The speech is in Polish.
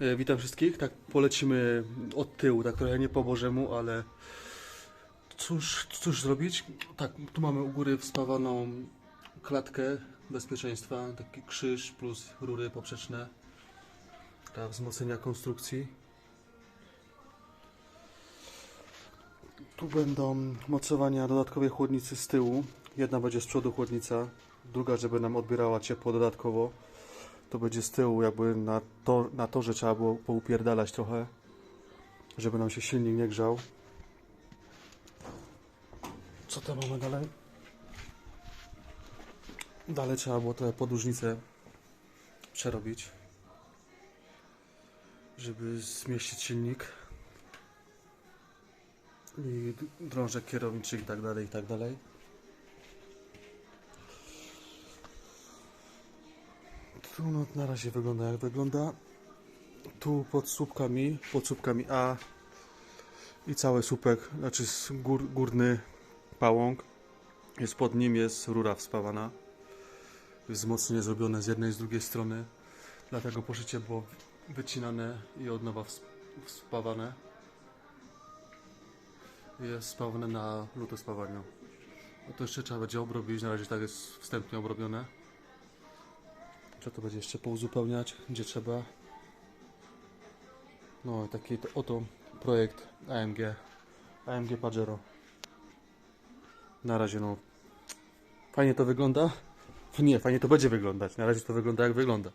E, Witam wszystkich. Tak polecimy od tyłu, tak trochę nie po Bożemu, ale cóż, cóż zrobić? Tak, tu mamy u góry wspawaną klatkę bezpieczeństwa, taki krzyż plus rury poprzeczne dla wzmocnienia konstrukcji. Tu będą mocowania dodatkowej chłodnicy z tyłu. Jedna będzie z przodu chłodnica, druga, żeby nam odbierała ciepło dodatkowo. To będzie z tyłu, jakby na, to, na torze trzeba było poupierdalać trochę, żeby nam się silnik nie grzał. Co tam mamy dalej? Dalej trzeba było te podłużnice przerobić, żeby zmieścić silnik i drążek kierowniczy i tak dalej, i tak dalej. No, na razie wygląda jak wygląda. Tu pod słupkami, pod słupkami A i cały słupek, znaczy gór, górny pałąk. Jest pod nim jest rura wspawana. Wzmocnienie zrobione z jednej i z drugiej strony. Dlatego poszycie było wycinane i od nowa ws- wspawane. Jest spawane na lutę spawaniu. No to jeszcze trzeba będzie obrobić, na razie tak jest wstępnie obrobione. Trzeba to będzie jeszcze pouzupełniać, gdzie trzeba. No, taki to, oto projekt AMG. AMG Pajero. Na razie, no. Fajnie to wygląda. Nie, fajnie to będzie wyglądać. Na razie to wygląda jak wygląda.